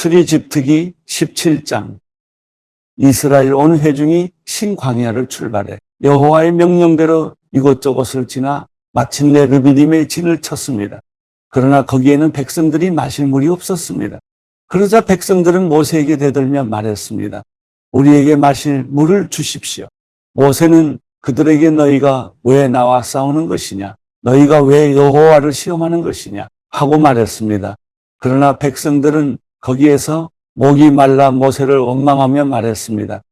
출애굽특기 17장 이스라엘 온 회중이 신광야를 출발해 여호와의 명령대로 이곳저곳을 지나 마침내 르비딤에 진을 쳤습니다. 그러나 거기에는 백성들이 마실 물이 없었습니다. 그러자 백성들은 모세에게 대들며 말했습니다. 우리에게 마실 물을 주십시오. 모세는 그들에게 너희가 왜 나와 싸우는 것이냐? 너희가 왜 여호와를 시험하는 것이냐? 하고 말했습니다. 그러나 백성들은 거기에서 목이 말라 모세를 원망하며 말했습니다.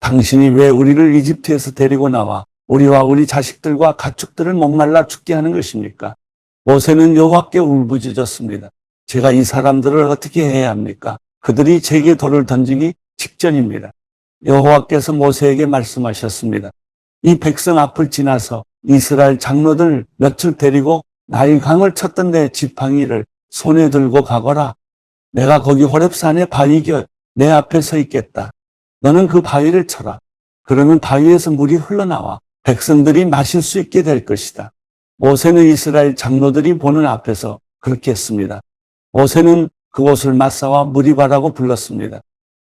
당신이 왜 우리를 이집트에서 데리고 나와 우리와 우리 자식들과 가축들을 목말라 죽게 하는 것입니까? 모세는 여호와께 울부짖었습니다. 제가 이 사람들을 어떻게 해야 합니까? 그들이 제게 돌을 던지기 직전입니다. 여호와께서 모세에게 말씀하셨습니다. 이 백성 앞을 지나서 이스라엘 장로들 몇을 데리고 나일 강을 쳤던 내 지팡이를 손에 들고 가거라. 내가 거기 호렙산의 바위 곁내 앞에 서 있겠다. 너는 그 바위를 쳐라. 그러면 바위에서 물이 흘러나와 백성들이 마실 수 있게 될 것이다. 모세는 이스라엘 장로들이 보는 앞에서 그렇게 했습니다. 모세는 그곳을 마사와 무리바라고 불렀습니다.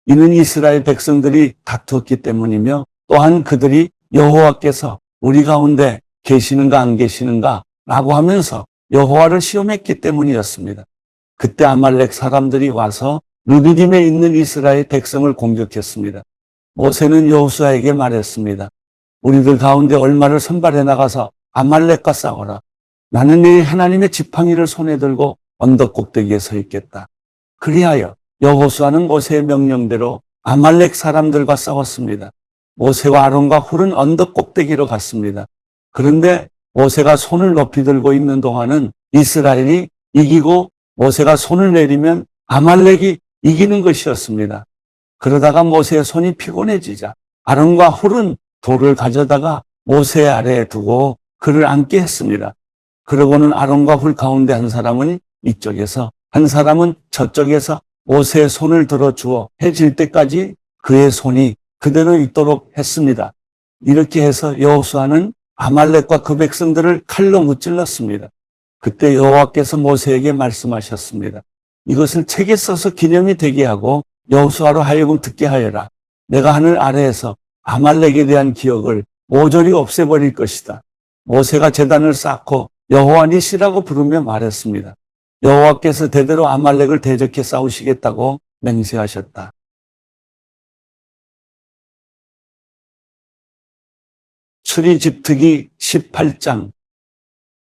이는 이스라엘 백성들이 다투었기 때문이며 또한 그들이 여호와께서 우리 가운데 계시는가 안 계시는가 라고 하면서 여호와를 시험했기 때문이었습니다. 그때 아말렉 사람들이 와서 루비딤에 있는 이스라엘 백성을 공격했습니다. 모세는 여호수아에게 말했습니다. 우리들 가운데 얼마를 선발해 나가서 아말렉과 싸워라. 나는 내 하나님의 지팡이를 손에 들고 언덕 꼭대기에 서 있겠다. 그리하여 여호수아는 모세의 명령대로 아말렉 사람들과 싸웠습니다. 모세와 아론과 훌은 언덕 꼭대기로 갔습니다. 그런데 모세가 손을 높이 들고 있는 동안은 이스라엘이 이기고 모세가 손을 내리면 아말렉이 이기는 것이었습니다. 그러다가 모세의 손이 피곤해지자 아론과 훌은 돌을 가져다가 모세 아래에 두고 그를 앉게 했습니다. 그러고는 아론과 훌 가운데 한 사람은 이쪽에서 한 사람은 저쪽에서 모세의 손을 들어 주어 해질 때까지 그의 손이 그대로 있도록 했습니다. 이렇게 해서 여호수아는 아말렉과 그 백성들을 칼로 무찔렀습니다. 그때 여호와께서 모세에게 말씀하셨습니다. 이것을 책에 써서 기념이 되게 하고 여호수아로 하여금 듣게 하여라. 내가 하늘 아래에서 아말렉에 대한 기억을 모조리 없애버릴 것이다. 모세가 재단을 쌓고 여호와 니시라고 부르며 말했습니다. 여호와께서 대대로 아말렉을 대적해 싸우시겠다고 맹세하셨다. 수리집특기 18장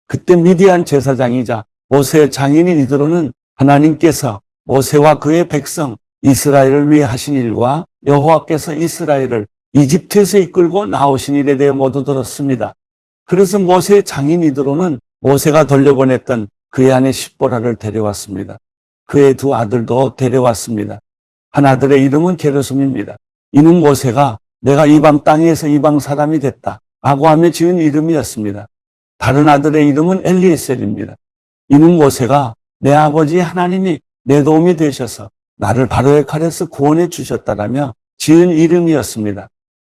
그때 미디안 제사장이자 모세의 장인인 이드로는 하나님께서 모세와 그의 백성 이스라엘을 위해 하신 일과 여호와께서 이스라엘을 이집트에서 이끌고 나오신 일에 대해 모두 들었습니다. 그래서 모세의 장인 이드로는 모세가 돌려보냈던 그의 아내 십보라를 데려왔습니다. 그의 두 아들도 데려왔습니다. 한 아들의 이름은 게르솜입니다. 이는 모세가 내가 이방 땅에서 이방 사람이 됐다. 라고 하며 지은 이름이었습니다. 다른 아들의 이름은 엘리에셀입니다. 이는 모세가 내 아버지 하나님이 내 도움이 되셔서 나를 바로의 칼에서 구원해 주셨다라며 지은 이름이었습니다.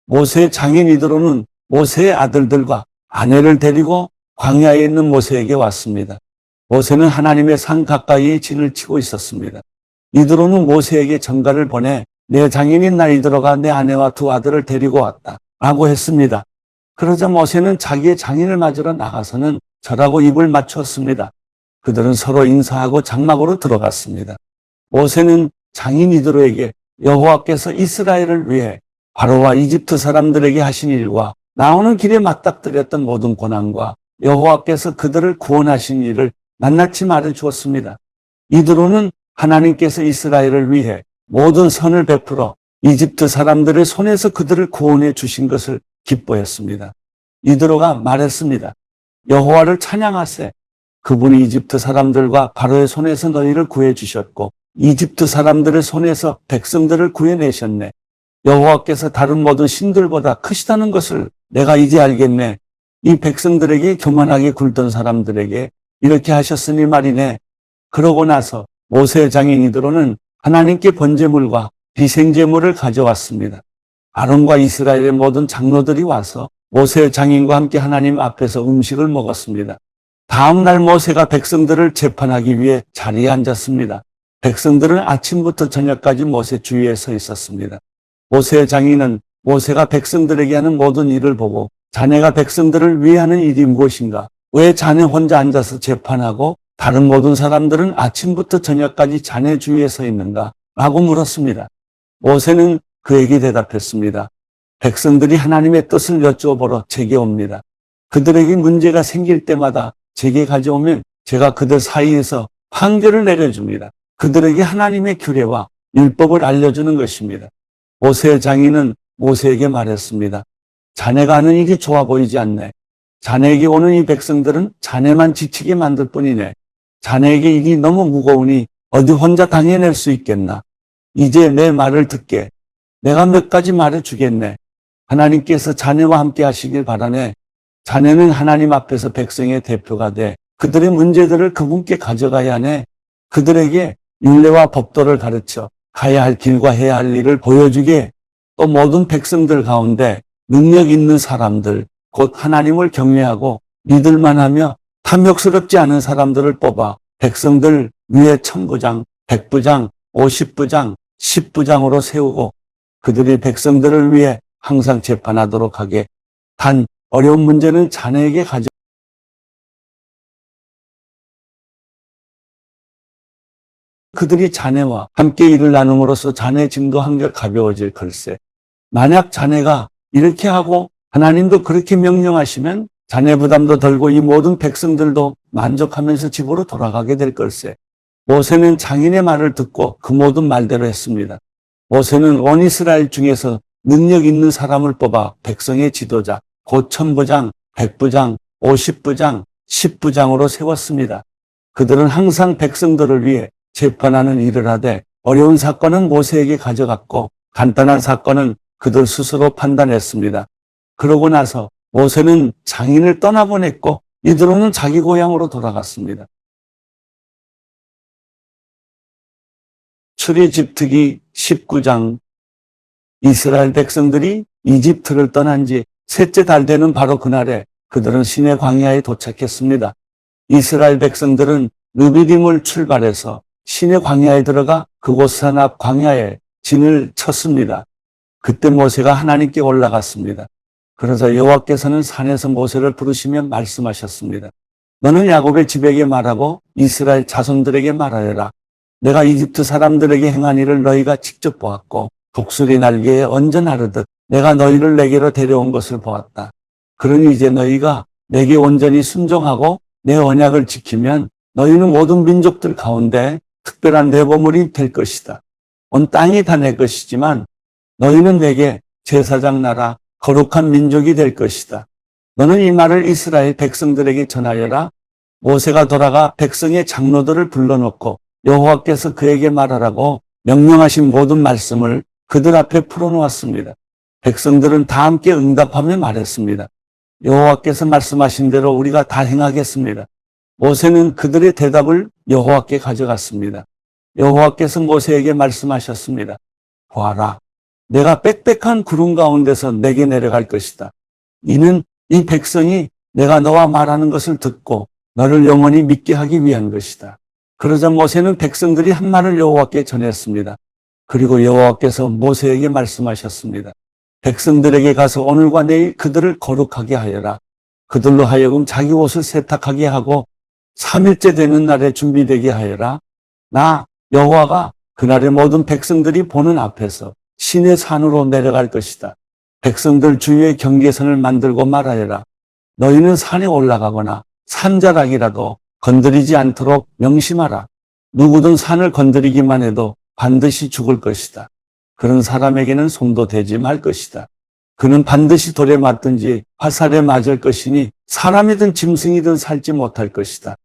모세의 장인 이드로는 모세의 아들들과 아내를 데리고 광야에 있는 모세에게 왔습니다. 모세는 하나님의 산 가까이에 진을 치고 있었습니다. 이드로는 모세에게 전가를 보내 내 장인인 나 이드로가 내 아내와 두 아들을 데리고 왔다. 라고 했습니다. 그러자 모세는 자기의 장인을 맞으러 나가서는 절하고 입을 맞췄습니다. 그들은 서로 인사하고 장막으로 들어갔습니다. 모세는 장인 이드로에게 여호와께서 이스라엘을 위해 바로와 이집트 사람들에게 하신 일과 나오는 길에 맞닥뜨렸던 모든 고난과 여호와께서 그들을 구원하신 일을 낱낱이 말해 주었습니다. 이드로는 하나님께서 이스라엘을 위해 모든 선을 베풀어 이집트 사람들의 손에서 그들을 구원해 주신 것을 기뻐했습니다. 이드로가 말했습니다. 여호와를 찬양하세. 그분이 이집트 사람들과 바로의 손에서 너희를 구해 주셨고 이집트 사람들의 손에서 백성들을 구해내셨네. 여호와께서 다른 모든 신들보다 크시다는 것을 내가 이제 알겠네. 이 백성들에게 교만하게 굴던 사람들에게 이렇게 하셨으니 말이네. 그러고 나서 모세 장인 이드로는 하나님께 번제물과 비생제물을 가져왔습니다. 아론과 이스라엘의 모든 장로들이 와서 모세 장인과 함께 하나님 앞에서 음식을 먹었습니다. 다음 날 모세가 백성들을 재판하기 위해 자리에 앉았습니다. 백성들은 아침부터 저녁까지 모세 주위에 서 있었습니다. 모세의 장인은 모세가 백성들에게 하는 모든 일을 보고 자네가 백성들을 위해 하는 일이 무엇인가? 왜 자네 혼자 앉아서 재판하고 다른 모든 사람들은 아침부터 저녁까지 자네 주위에 서 있는가? 라고 물었습니다. 모세는 그에게 대답했습니다. 백성들이 하나님의 뜻을 여쭈어보러 제게 옵니다. 그들에게 문제가 생길 때마다 제게 가져오면 제가 그들 사이에서 판결을 내려줍니다. 그들에게 하나님의 규례와 율법을 알려주는 것입니다. 모세의 장인은 모세에게 말했습니다. 자네가 하는 일이 좋아 보이지 않네. 자네에게 오는 이 백성들은 자네만 지치게 만들 뿐이네. 자네에게 일이 너무 무거우니 어디 혼자 당해낼 수 있겠나. 이제 내 말을 듣게. 내가 몇 가지 말해 주겠네. 하나님께서 자네와 함께 하시길 바라네. 자네는 하나님 앞에서 백성의 대표가 돼 그들의 문제들을 그분께 가져가야 하네. 그들에게 윤례와 법도를 가르쳐 가야 할 길과 해야 할 일을 보여주게 또 모든 백성들 가운데 능력 있는 사람들, 곧 하나님을 경외하고 믿을만 하며 탐욕스럽지 않은 사람들을 뽑아 백성들 위에 천부장, 백부장, 오십부장, 십부장으로 세우고 그들이 백성들을 위해 항상 재판하도록 하게 단 어려운 문제는 자네에게 가져 그들이 자네와 함께 일을 나눔으로써 자네 짐도 한결 가벼워질 걸세. 만약 자네가 이렇게 하고 하나님도 그렇게 명령하시면 자네 부담도 덜고 이 모든 백성들도 만족하면서 집으로 돌아가게 될 걸세. 모세는 장인의 말을 듣고 그 모든 말대로 했습니다. 모세는 온 이스라엘 중에서 능력 있는 사람을 뽑아 백성의 지도자, 고천부장, 백부장, 오십부장, 십부장으로 세웠습니다. 그들은 항상 백성들을 위해 재판하는 일을 하되 어려운 사건은 모세에게 가져갔고 간단한 사건은 그들 스스로 판단했습니다. 그러고 나서 모세는 장인을 떠나보냈고 이들은 자기 고향으로 돌아갔습니다. 출애집특기 19장 이스라엘 백성들이 이집트를 떠난 지 셋째 달 되는 바로 그날에 그들은 시내 광야에 도착했습니다. 이스라엘 백성들은 르비딤을 출발해서 시내 광야에 들어가 그곳 산앞 광야에 진을 쳤습니다. 그때 모세가 하나님께 올라갔습니다. 그래서 여호와께서는 산에서 모세를 부르시며 말씀하셨습니다. 너는 야곱의 집에게 말하고 이스라엘 자손들에게 말하여라. 내가 이집트 사람들에게 행한 일을 너희가 직접 보았고 독수리 날개에 얹어 나르듯 내가 너희를 내게로 데려온 것을 보았다. 그러니 이제 너희가 내게 온전히 순종하고 내 언약을 지키면 너희는 모든 민족들 가운데 특별한 내 보물이 될 것이다. 온 땅이 다 내 것이지만 너희는 내게 제사장 나라 거룩한 민족이 될 것이다. 너는 이 말을 이스라엘 백성들에게 전하여라. 모세가 돌아가 백성의 장로들을 불러놓고 여호와께서 그에게 말하라고 명령하신 모든 말씀을 그들 앞에 풀어놓았습니다. 백성들은 다 함께 응답하며 말했습니다. 여호와께서 말씀하신 대로 우리가 다 행하겠습니다. 모세는 그들의 대답을 여호와께 가져갔습니다. 여호와께서 모세에게 말씀하셨습니다. 보아라, 내가 빽빽한 구름 가운데서 내게 내려갈 것이다. 이는 이 백성이 내가 너와 말하는 것을 듣고 너를 영원히 믿게 하기 위한 것이다. 그러자 모세는 백성들이 한 말을 여호와께 전했습니다. 그리고 여호와께서 모세에게 말씀하셨습니다. 백성들에게 가서 오늘과 내일 그들을 거룩하게 하여라. 그들로 하여금 자기 옷을 세탁하게 하고 3일째 되는 날에 준비되게 하여라. 나 여호와가 그날의 모든 백성들이 보는 앞에서 신의 산으로 내려갈 것이다. 백성들 주위에 경계선을 만들고 말하여라. 너희는 산에 올라가거나 산자락이라도 건드리지 않도록 명심하라. 누구든 산을 건드리기만 해도 반드시 죽을 것이다. 그런 사람에게는 손도 대지 말 것이다. 그는 반드시 돌에 맞든지 화살에 맞을 것이니 사람이든 짐승이든 살지 못할 것이다.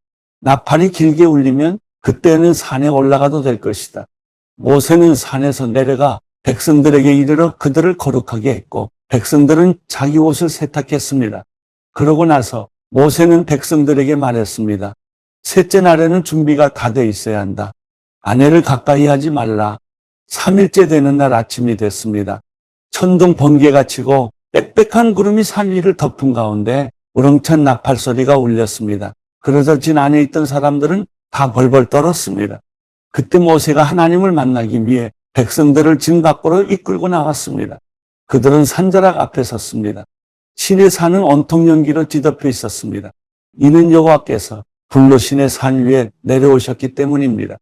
나팔이 길게 울리면 그때는 산에 올라가도 될 것이다. 모세는 산에서 내려가 백성들에게 이르러 그들을 거룩하게 했고 백성들은 자기 옷을 세탁했습니다. 그러고 나서 모세는 백성들에게 말했습니다. 셋째 날에는 준비가 다 돼 있어야 한다. 아내를 가까이 하지 말라. 3일째 되는 날 아침이 됐습니다. 천둥 번개가 치고 빽빽한 구름이 산 위를 덮은 가운데 우렁찬 나팔 소리가 울렸습니다. 그러자 진 안에 있던 사람들은 다 벌벌 떨었습니다. 그때 모세가 하나님을 만나기 위해 백성들을 진 밖으로 이끌고 나갔습니다. 그들은 산자락 앞에 섰습니다. 신의 산은 온통 연기로 뒤덮여 있었습니다. 이는 여호와께서 불로 신의 산 위에 내려오셨기 때문입니다.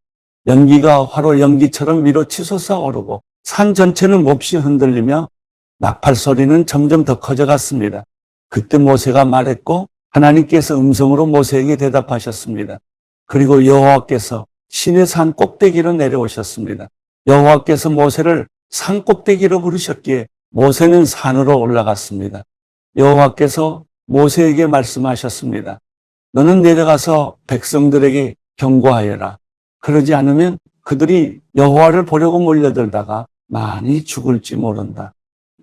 연기가 화로 연기처럼 위로 치솟아 오르고 산 전체는 몹시 흔들리며 나팔 소리는 점점 더 커져갔습니다. 그때 모세가 말했고 하나님께서 음성으로 모세에게 대답하셨습니다. 그리고 여호와께서 신의 산 꼭대기로 내려오셨습니다. 여호와께서 모세를 산 꼭대기로 부르셨기에 모세는 산으로 올라갔습니다. 여호와께서 모세에게 말씀하셨습니다. 너는 내려가서 백성들에게 경고하여라. 그러지 않으면 그들이 여호와를 보려고 몰려들다가 많이 죽을지 모른다.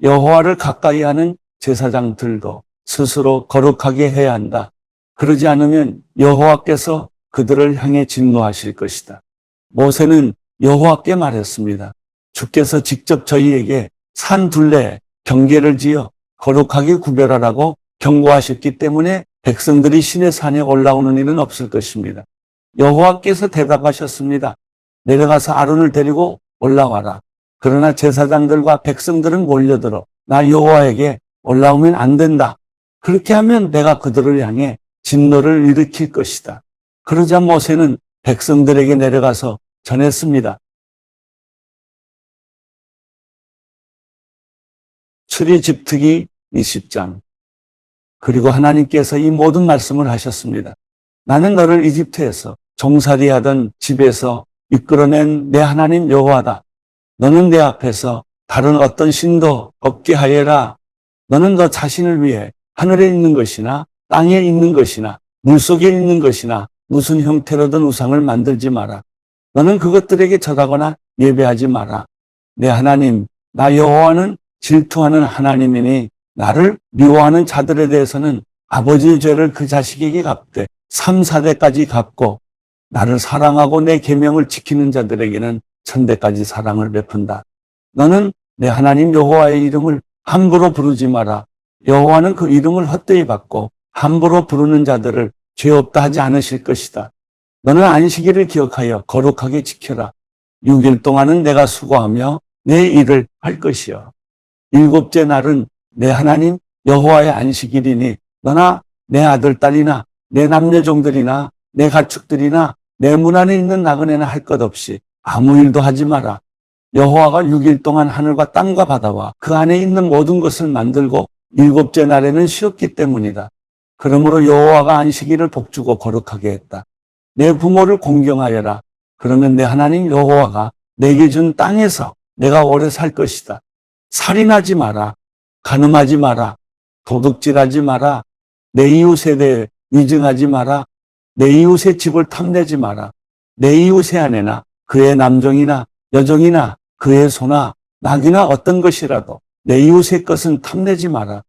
여호와를 가까이 하는 제사장들도 스스로 거룩하게 해야 한다. 그러지 않으면 여호와께서 그들을 향해 진노하실 것이다. 모세는 여호와께 말했습니다. 주께서 직접 저희에게 산 둘레 경계를 지어 거룩하게 구별하라고 경고하셨기 때문에 백성들이 신의 산에 올라오는 일은 없을 것입니다. 여호와께서 대답하셨습니다. 내려가서 아론을 데리고 올라와라. 그러나 제사장들과 백성들은 몰려들어 나 여호와에게 올라오면 안 된다. 그렇게 하면 내가 그들을 향해 진노를 일으킬 것이다. 그러자 모세는 백성들에게 내려가서 전했습니다. 출애집특기 20장 그리고 하나님께서 이 모든 말씀을 하셨습니다. 나는 너를 이집트에서 종살이 하던 집에서 이끌어낸 내 하나님 여호와다. 너는 내 앞에서 다른 어떤 신도 없게 하여라. 너는 너 자신을 위해 하늘에 있는 것이나 땅에 있는 것이나 물속에 있는 것이나 무슨 형태로든 우상을 만들지 마라. 너는 그것들에게 절하거나 예배하지 마라. 내 하나님, 나 여호와는 질투하는 하나님이니 나를 미워하는 자들에 대해서는 아버지의 죄를 그 자식에게 갚되 3, 4대까지 갚고 나를 사랑하고 내 계명을 지키는 자들에게는 천대까지 사랑을 베푼다. 너는 내 하나님 여호와의 이름을 함부로 부르지 마라. 여호와는 그 이름을 헛되이 받고 함부로 부르는 자들을 죄 없다 하지 않으실 것이다. 너는 안식일을 기억하여 거룩하게 지켜라. 6일 동안은 내가 수고하며 내 일을 할 것이요. 일곱째 날은 내 하나님 여호와의 안식일이니 너나 내 아들 딸이나 내 남녀 종들이나 내 가축들이나 내 문 안에 있는 나그네나 할 것 없이 아무 일도 하지 마라. 여호와가 6일 동안 하늘과 땅과 바다와 그 안에 있는 모든 것을 만들고 일곱째 날에는 쉬었기 때문이다. 그러므로 여호와가 안식일을 복주고 거룩하게 했다. 내 부모를 공경하여라. 그러면 내 하나님 여호와가 내게 준 땅에서 내가 오래 살 것이다. 살인하지 마라. 가늠하지 마라. 도둑질하지 마라. 내 이웃에 대해 위증하지 마라. 내 이웃의 집을 탐내지 마라. 내 이웃의 아내나 그의 남종이나 여종이나 그의 소나 낙이나 어떤 것이라도 내 이웃의 것은 탐내지 마라.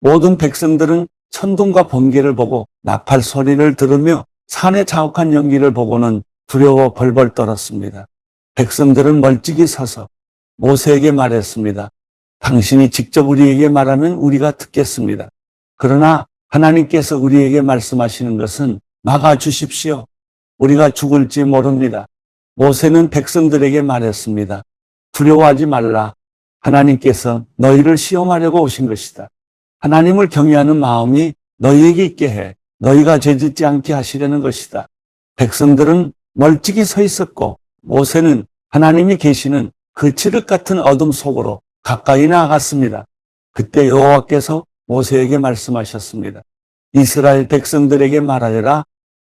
모든 백성들은 천둥과 번개를 보고 나팔 소리를 들으며 산의 자욱한 연기를 보고는 두려워 벌벌 떨었습니다. 백성들은 멀찍이 서서 모세에게 말했습니다. 당신이 직접 우리에게 말하면 우리가 듣겠습니다. 그러나 하나님께서 우리에게 말씀하시는 것은 막아 주십시오. 우리가 죽을지 모릅니다. 모세는 백성들에게 말했습니다. 두려워하지 말라. 하나님께서 너희를 시험하려고 오신 것이다. 하나님을 경외하는 마음이 너희에게 있게 해 너희가 죄짓지 않게 하시려는 것이다. 백성들은 멀찍이 서 있었고 모세는 하나님이 계시는 그 칠흑 같은 어둠 속으로 가까이 나아갔습니다. 그때 여호와께서 모세에게 말씀하셨습니다. 이스라엘 백성들에게 말하여라.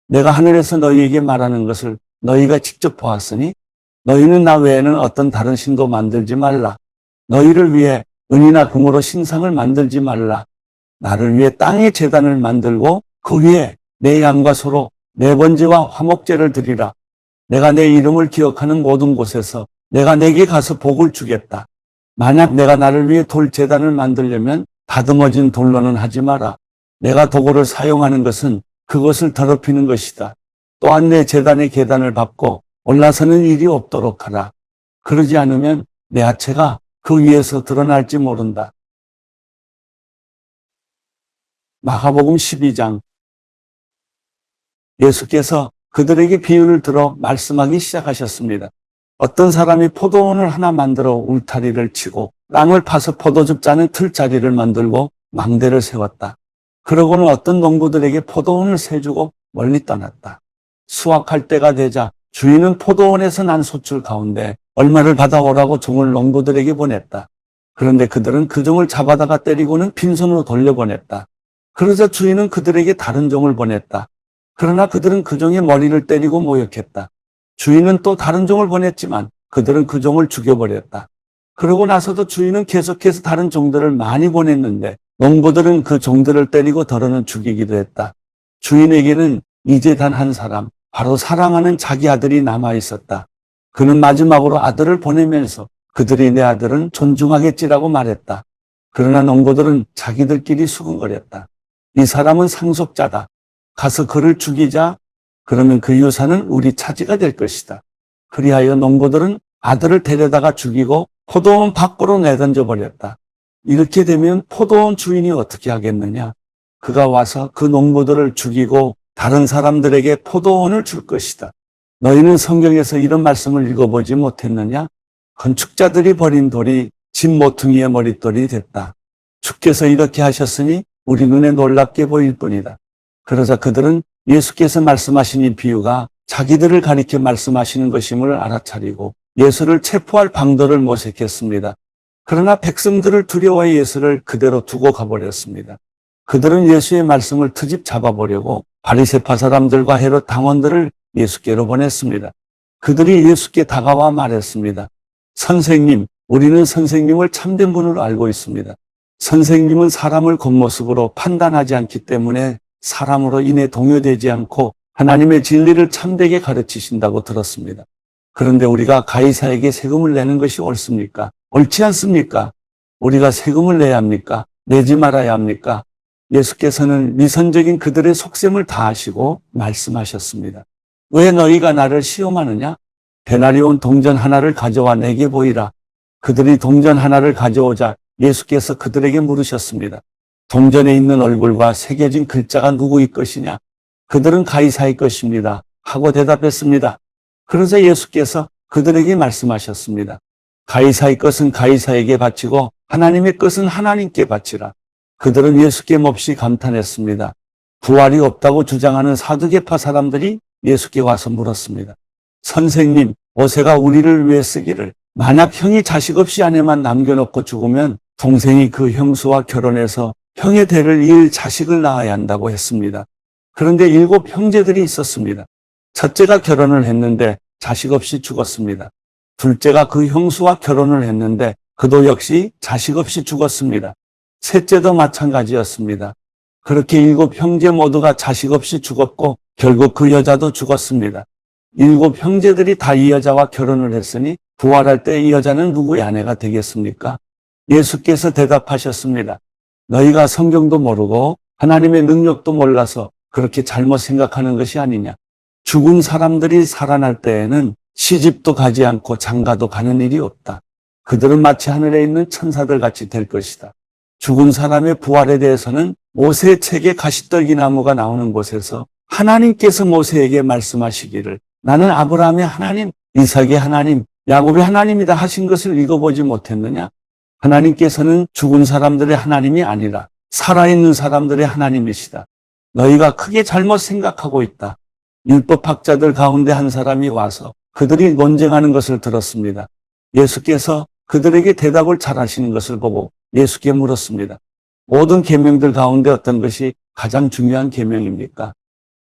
내가 하늘에서 너희에게 말하는 것을 너희가 직접 보았으니 너희는 나 외에는 어떤 다른 신도 만들지 말라. 너희를 위해 은이나 금으로 신상을 만들지 말라. 나를 위해 땅의 재단을 만들고 그 위에 내 양과 소로 내 번제와 화목제를 드리라. 내가 내 이름을 기억하는 모든 곳에서 내가 내게 가서 복을 주겠다. 만약 내가 나를 위해 돌 재단을 만들려면 다듬어진 돌로는 하지 마라. 내가 도구를 사용하는 것은 그것을 더럽히는 것이다. 또한 내 재단의 계단을 밟고 올라서는 일이 없도록 하라. 그러지 않으면 내 하체가 그 위에서 드러날지 모른다. 마가복음 12장 예수께서 그들에게 비유를 들어 말씀하기 시작하셨습니다. 어떤 사람이 포도원을 하나 만들어 울타리를 치고 땅을 파서 포도즙 짜는 틀자리를 만들고 망대를 세웠다. 그러고는 어떤 농부들에게 포도원을 세주고 멀리 떠났다. 수확할 때가 되자 주인은 포도원에서 난 소출 가운데 얼마를 받아오라고 종을 농부들에게 보냈다. 그런데 그들은 그 종을 잡아다가 때리고는 빈손으로 돌려보냈다. 그러자 주인은 그들에게 다른 종을 보냈다. 그러나 그들은 그 종의 머리를 때리고 모욕했다. 주인은 또 다른 종을 보냈지만 그들은 그 종을 죽여버렸다. 그러고 나서도 주인은 계속해서 다른 종들을 많이 보냈는데 농부들은 그 종들을 때리고 덜어는 죽이기도 했다. 주인에게는 이제 단 한 사람, 바로 사랑하는 자기 아들이 남아 있었다. 그는 마지막으로 아들을 보내면서 그들이 내 아들은 존중하겠지라고 말했다. 그러나 농부들은 자기들끼리 수근거렸다. 이 사람은 상속자다. 가서 그를 죽이자. 그러면 그 유산은 우리 차지가 될 것이다. 그리하여 농부들은 아들을 데려다가 죽이고 포도원 밖으로 내던져 버렸다. 이렇게 되면 포도원 주인이 어떻게 하겠느냐? 그가 와서 그 농부들을 죽이고 다른 사람들에게 포도원을 줄 것이다. 너희는 성경에서 이런 말씀을 읽어보지 못했느냐? 건축자들이 버린 돌이 집 모퉁이의 머릿돌이 됐다. 주께서 이렇게 하셨으니 우리 눈에 놀랍게 보일 뿐이다. 그러자 그들은 예수께서 말씀하신 이 비유가 자기들을 가리켜 말씀하시는 것임을 알아차리고 예수를 체포할 방도를 모색했습니다. 그러나 백성들을 두려워해 예수를 그대로 두고 가버렸습니다. 그들은 예수의 말씀을 트집 잡아보려고 바리세파 사람들과 헤롯 당원들을 예수께로 보냈습니다. 그들이 예수께 다가와 말했습니다. 선생님, 우리는 선생님을 참된 분으로 알고 있습니다. 선생님은 사람을 겉모습으로 판단하지 않기 때문에 사람으로 인해 동요되지 않고 하나님의 진리를 참되게 가르치신다고 들었습니다. 그런데 우리가 가이사에게 세금을 내는 것이 옳습니까? 옳지 않습니까? 우리가 세금을 내야 합니까? 내지 말아야 합니까? 예수께서는 위선적인 그들의 속셈을 다 아시고 말씀하셨습니다. 왜 너희가 나를 시험하느냐? 데나리온 동전 하나를 가져와 내게 보이라. 그들이 동전 하나를 가져오자 예수께서 그들에게 물으셨습니다. 동전에 있는 얼굴과 새겨진 글자가 누구의 것이냐? 그들은 가이사의 것입니다. 하고 대답했습니다. 그러자 예수께서 그들에게 말씀하셨습니다. 가이사의 것은 가이사에게 바치고 하나님의 것은 하나님께 바치라. 그들은 예수께 몹시 감탄했습니다. 부활이 없다고 주장하는 사두개파 사람들이 예수께 와서 물었습니다. 선생님, 모세가 우리를 위해 쓰기를 만약 형이 자식 없이 아내만 남겨놓고 죽으면 동생이 그 형수와 결혼해서 형의 대를 이을 자식을 낳아야 한다고 했습니다. 그런데 일곱 형제들이 있었습니다. 첫째가 결혼을 했는데 자식 없이 죽었습니다. 둘째가 그 형수와 결혼을 했는데 그도 역시 자식 없이 죽었습니다. 셋째도 마찬가지였습니다. 그렇게 일곱 형제 모두가 자식 없이 죽었고 결국 그 여자도 죽었습니다. 일곱 형제들이 다 이 여자와 결혼을 했으니 부활할 때 이 여자는 누구의 아내가 되겠습니까? 예수께서 대답하셨습니다. 너희가 성경도 모르고 하나님의 능력도 몰라서 그렇게 잘못 생각하는 것이 아니냐. 죽은 사람들이 살아날 때에는 시집도 가지 않고 장가도 가는 일이 없다. 그들은 마치 하늘에 있는 천사들 같이 될 것이다. 죽은 사람의 부활에 대해서는 모세 책에 가시떨기 나무가 나오는 곳에서 하나님께서 모세에게 말씀하시기를 나는 아브라함의 하나님, 이삭의 하나님, 야곱의 하나님이다 하신 것을 읽어보지 못했느냐? 하나님께서는 죽은 사람들의 하나님이 아니라 살아있는 사람들의 하나님이시다. 너희가 크게 잘못 생각하고 있다. 율법학자들 가운데 한 사람이 와서 그들이 논쟁하는 것을 들었습니다. 예수께서 그들에게 대답을 잘 하시는 것을 보고 예수께 물었습니다. 모든 계명들 가운데 어떤 것이 가장 중요한 계명입니까?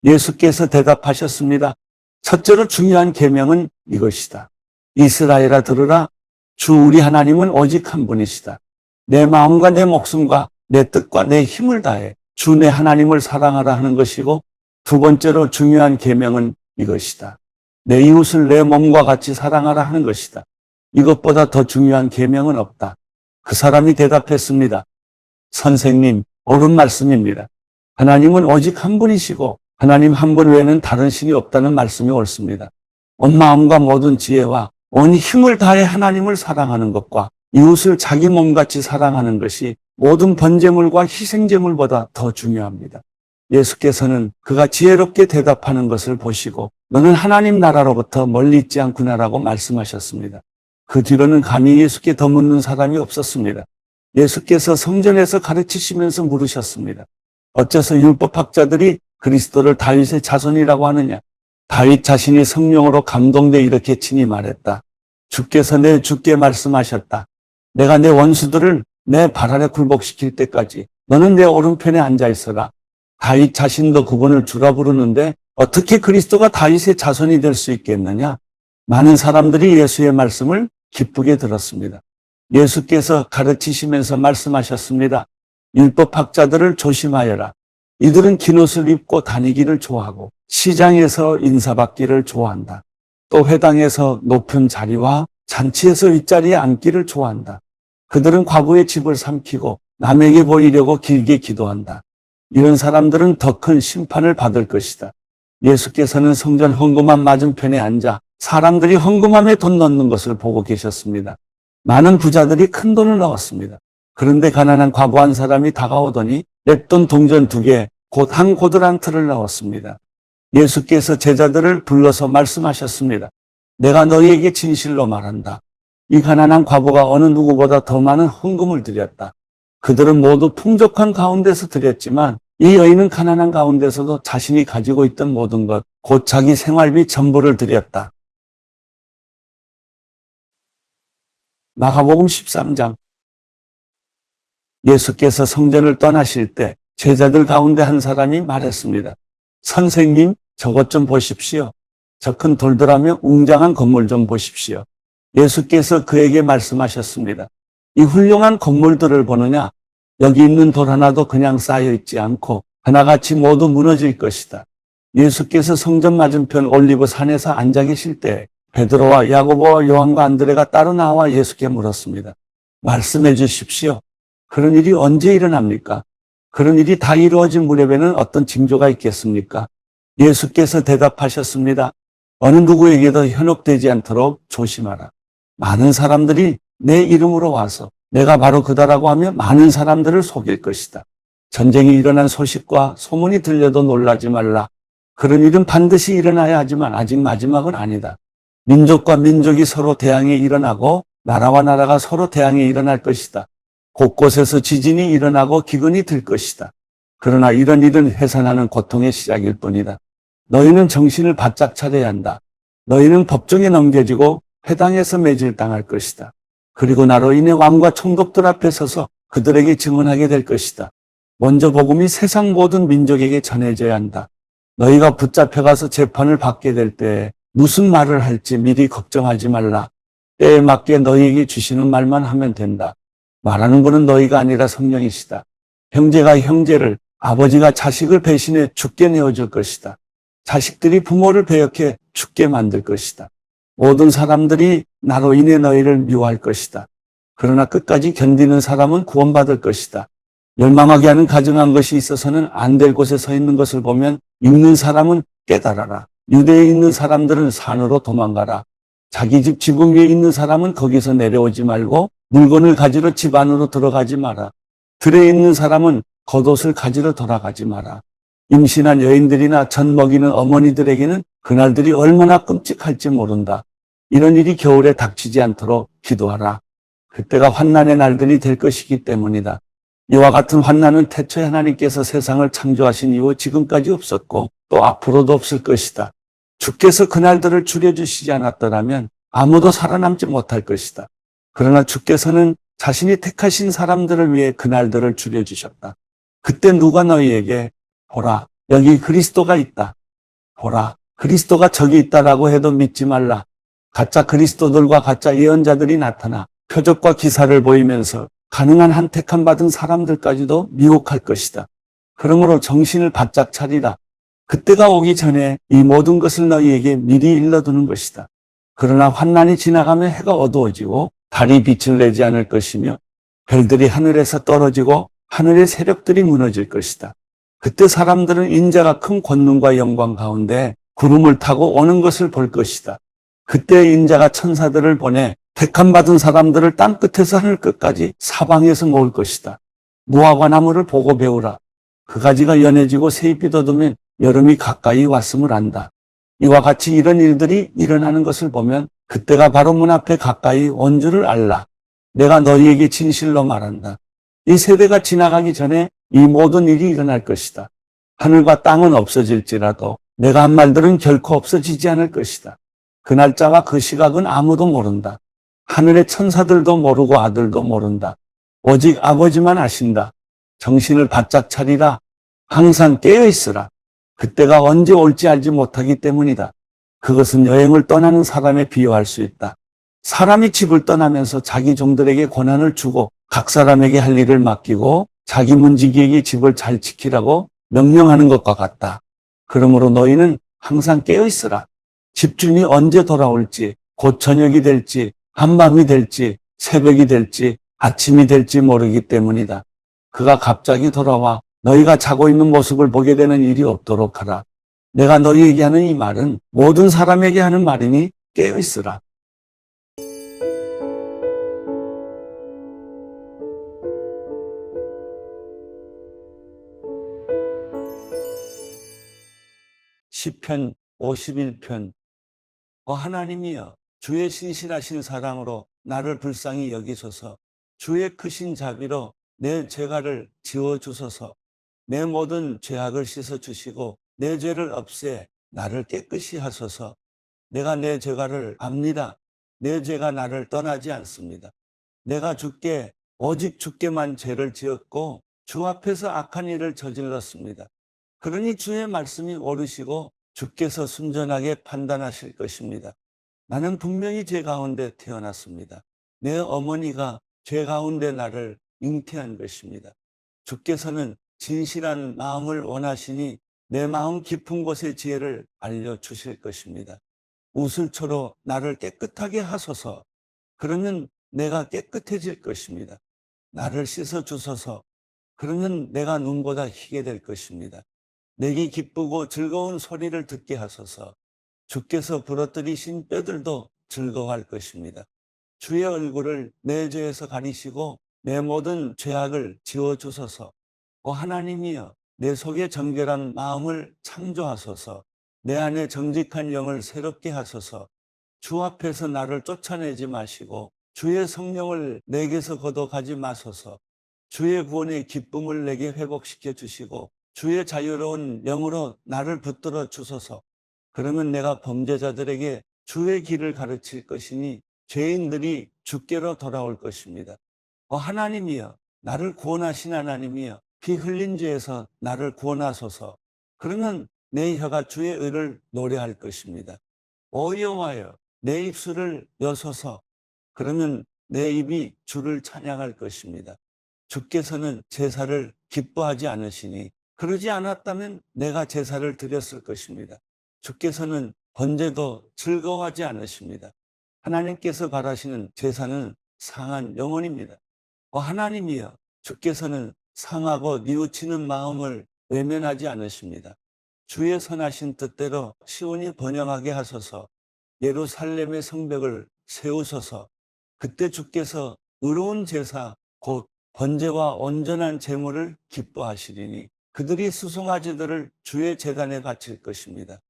예수께서 대답하셨습니다. 첫째로 중요한 계명은 이것이다. 이스라엘아 들으라. 주 우리 하나님은 오직 한 분이시다. 내 마음과 내 목숨과 내 뜻과 내 힘을 다해 주 내 하나님을 사랑하라 하는 것이고 두 번째로 중요한 계명은 이것이다. 내 이웃을 내 몸과 같이 사랑하라 하는 것이다. 이것보다 더 중요한 계명은 없다. 그 사람이 대답했습니다. 선생님, 옳은 말씀입니다. 하나님은 오직 한 분이시고 하나님 한 분 외에는 다른 신이 없다는 말씀이 옳습니다. 온 마음과 모든 지혜와 온 힘을 다해 하나님을 사랑하는 것과 이웃을 자기 몸같이 사랑하는 것이 모든 번제물과 희생제물보다 더 중요합니다. 예수께서는 그가 지혜롭게 대답하는 것을 보시고 너는 하나님 나라로부터 멀리 있지 않구나라고 말씀하셨습니다. 그 뒤로는 감히 예수께 더 묻는 사람이 없었습니다. 예수께서 성전에서 가르치시면서 물으셨습니다. 어째서 율법학자들이 그리스도를 다윗의 자손이라고 하느냐? 다윗 자신이 성령으로 감동돼 이렇게 친히 말했다. 주께서 내 주께 말씀하셨다. 내가 내 원수들을 내 발 아래 굴복시킬 때까지 너는 내 오른편에 앉아 있어라. 다윗 자신도 그분을 주라 부르는데 어떻게 그리스도가 다윗의 자손이 될 수 있겠느냐? 많은 사람들이 예수의 말씀을 기쁘게 들었습니다. 예수께서 가르치시면서 말씀하셨습니다. 율법학자들을 조심하여라. 이들은 긴 옷을 입고 다니기를 좋아하고 시장에서 인사받기를 좋아한다. 또 회당에서 높은 자리와 잔치에서 윗자리에 앉기를 좋아한다. 그들은 과거의 집을 삼키고 남에게 보이려고 길게 기도한다. 이런 사람들은 더 큰 심판을 받을 것이다. 예수께서는 성전 헌금함 맞은편에 앉아 사람들이 헌금함에 돈 넣는 것을 보고 계셨습니다. 많은 부자들이 큰 돈을 넣었습니다. 그런데 가난한 과부 한 사람이 다가오더니 냅돈 동전 두 개, 곧 한 고드란트를 넣었습니다. 예수께서 제자들을 불러서 말씀하셨습니다. 내가 너희에게 진실로 말한다. 이 가난한 과부가 어느 누구보다 더 많은 헌금을 드렸다. 그들은 모두 풍족한 가운데서 드렸지만 이 여인은 가난한 가운데서도 자신이 가지고 있던 모든 것, 곧 자기 생활비 전부를 드렸다. 마가복음 13장 예수께서 성전을 떠나실 때 제자들 가운데 한 사람이 말했습니다. 선생님, 저것 좀 보십시오. 저 큰 돌들하며 웅장한 건물 좀 보십시오. 예수께서 그에게 말씀하셨습니다. 이 훌륭한 건물들을 보느냐? 여기 있는 돌 하나도 그냥 쌓여 있지 않고 하나같이 모두 무너질 것이다. 예수께서 성전 맞은편 올리브 산에서 앉아 계실 때 베드로와 야고보와 요한과 안드레가 따로 나와 예수께 물었습니다. 말씀해 주십시오. 그런 일이 언제 일어납니까? 그런 일이 다 이루어진 무렵에는 어떤 징조가 있겠습니까? 예수께서 대답하셨습니다. 어느 누구에게도 현혹되지 않도록 조심하라. 많은 사람들이 내 이름으로 와서 내가 바로 그다라고 하며 많은 사람들을 속일 것이다. 전쟁이 일어난 소식과 소문이 들려도 놀라지 말라. 그런 일은 반드시 일어나야 하지만 아직 마지막은 아니다. 민족과 민족이 서로 대항에 일어나고 나라와 나라가 서로 대항에 일어날 것이다. 곳곳에서 지진이 일어나고 기근이 들 것이다. 그러나 이런 일은 해산하는 고통의 시작일 뿐이다. 너희는 정신을 바짝 차려야 한다. 너희는 법정에 넘겨지고 회당에서 매질 당할 것이다. 그리고 나로 인해 왕과 총독들 앞에 서서 그들에게 증언하게 될 것이다. 먼저 복음이 세상 모든 민족에게 전해져야 한다. 너희가 붙잡혀가서 재판을 받게 될때 무슨 말을 할지 미리 걱정하지 말라. 때에 맞게 너희에게 주시는 말만 하면 된다. 말하는 것은 너희가 아니라 성령이시다. 형제가 형제를, 아버지가 자식을 배신해 죽게 내어줄 것이다. 자식들이 부모를 배역해 죽게 만들 것이다. 모든 사람들이 나로 인해 너희를 미워할 것이다. 그러나 끝까지 견디는 사람은 구원받을 것이다. 멸망하게 하는 가정한 것이 있어서는 안 될 곳에 서 있는 것을 보면 있는 사람은 깨달아라. 유대에 있는 사람들은 산으로 도망가라. 자기 집 지붕 위에 있는 사람은 거기서 내려오지 말고 물건을 가지러 집 안으로 들어가지 마라. 들에 있는 사람은 겉옷을 가지러 돌아가지 마라. 임신한 여인들이나 젖 먹이는 어머니들에게는 그날들이 얼마나 끔찍할지 모른다. 이런 일이 겨울에 닥치지 않도록 기도하라. 그때가 환난의 날들이 될 것이기 때문이다. 이와 같은 환난은 태초에 하나님께서 세상을 창조하신 이후 지금까지 없었고 또 앞으로도 없을 것이다. 주께서 그날들을 줄여주시지 않았더라면 아무도 살아남지 못할 것이다. 그러나 주께서는 자신이 택하신 사람들을 위해 그날들을 줄여주셨다. 그때 누가 너희에게 보라 여기 그리스도가 있다. 보라 그리스도가 저기 있다라고 해도 믿지 말라. 가짜 그리스도들과 가짜 예언자들이 나타나 표적과 기사를 보이면서 가능한 한 택함 받은 사람들까지도 미혹할 것이다. 그러므로 정신을 바짝 차리라. 그때가 오기 전에 이 모든 것을 너희에게 미리 일러두는 것이다. 그러나 환난이 지나가면 해가 어두워지고 달이 빛을 내지 않을 것이며 별들이 하늘에서 떨어지고 하늘의 세력들이 무너질 것이다. 그때 사람들은 인자가 큰 권능과 영광 가운데 구름을 타고 오는 것을 볼 것이다. 그때 인자가 천사들을 보내 택함 받은 사람들을 땅 끝에서 하늘 끝까지 사방에서 모을 것이다. 무화과 나무를 보고 배우라. 그 가지가 연해지고 새잎이 돋으면 여름이 가까이 왔음을 안다. 이와 같이 이런 일들이 일어나는 것을 보면 그때가 바로 문 앞에 가까이 온 줄을 알라. 내가 너희에게 진실로 말한다. 이 세대가 지나가기 전에 이 모든 일이 일어날 것이다. 하늘과 땅은 없어질지라도 내가 한 말들은 결코 없어지지 않을 것이다. 그 날짜와 그 시각은 아무도 모른다. 하늘의 천사들도 모르고 아들도 모른다. 오직 아버지만 아신다. 정신을 바짝 차리라. 항상 깨어 있으라. 그때가 언제 올지 알지 못하기 때문이다. 그것은 여행을 떠나는 사람에 비유할 수 있다. 사람이 집을 떠나면서 자기 종들에게 권한을 주고 각 사람에게 할 일을 맡기고 자기 문지기에게 집을 잘 지키라고 명령하는 것과 같다. 그러므로 너희는 항상 깨어 있으라. 집주인이 언제 돌아올지, 곧 저녁이 될지, 한밤이 될지, 새벽이 될지, 아침이 될지 모르기 때문이다. 그가 갑자기 돌아와 너희가 자고 있는 모습을 보게 되는 일이 없도록 하라. 내가 너희에게 하는 이 말은 모든 사람에게 하는 말이니 깨어 있으라. 시편 51편. 어 하나님이여 주의 신실하신 사랑으로 나를 불쌍히 여기소서. 주의 크신 자비로 내 죄가를 지워 주소서. 내 모든 죄악을 씻어 주시고 내 죄를 없애 나를 깨끗이 하소서. 내가 내 죄가를 압니다. 내 죄가 나를 떠나지 않습니다. 내가 주께 오직 주께만 죄를 지었고 주 앞에서 악한 일을 저질렀습니다 그러니 주의 말씀이 옳으시고 주께서 순전하게 판단하실 것입니다. 나는 분명히 죄 가운데 태어났습니다. 내 어머니가 죄 가운데 나를 잉태한 것입니다. 주께서는 진실한 마음을 원하시니 내 마음 깊은 곳의 지혜를 알려주실 것입니다. 우슬초로 나를 깨끗하게 하소서. 그러면 내가 깨끗해질 것입니다. 나를 씻어 주소서. 그러면 내가 눈보다 희게 될 것입니다. 내게 기쁘고 즐거운 소리를 듣게 하소서. 주께서 부러뜨리신 뼈들도 즐거워할 것입니다. 주의 얼굴을 내 죄에서 가리시고 내 모든 죄악을 지워 주소서. 오 하나님이여 내 속에 정결한 마음을 창조하소서. 내 안에 정직한 영을 새롭게 하소서. 주 앞에서 나를 쫓아내지 마시고 주의 성령을 내게서 걷어가지 마소서. 주의 구원의 기쁨을 내게 회복시켜 주시고 주의 자유로운 영으로 나를 붙들어 주소서. 그러면 내가 범죄자들에게 주의 길을 가르칠 것이니 죄인들이 주께로 돌아올 것입니다. 어, 하나님이여, 나를 구원하신 하나님이여, 피 흘린 죄에서 나를 구원하소서. 그러면 내 혀가 주의 의를 노래할 것입니다. 오 여호와여, 내 입술을 여소서. 그러면 내 입이 주를 찬양할 것입니다. 주께서는 제사를 기뻐하지 않으시니 그러지 않았다면 내가 제사를 드렸을 것입니다. 주께서는 번제도 즐거워하지 않으십니다. 하나님께서 바라시는 제사는 상한 영혼입니다. 어, 하나님이여, 주께서는 상하고 뉘우치는 마음을 외면하지 않으십니다. 주의 선하신 뜻대로 시온이 번영하게 하소서, 예루살렘의 성벽을 세우소서, 그때 주께서 의로운 제사, 곧 번제와 온전한 제물을 기뻐하시리니 그들이 수송아지들을 주의 재단에 바칠 것입니다.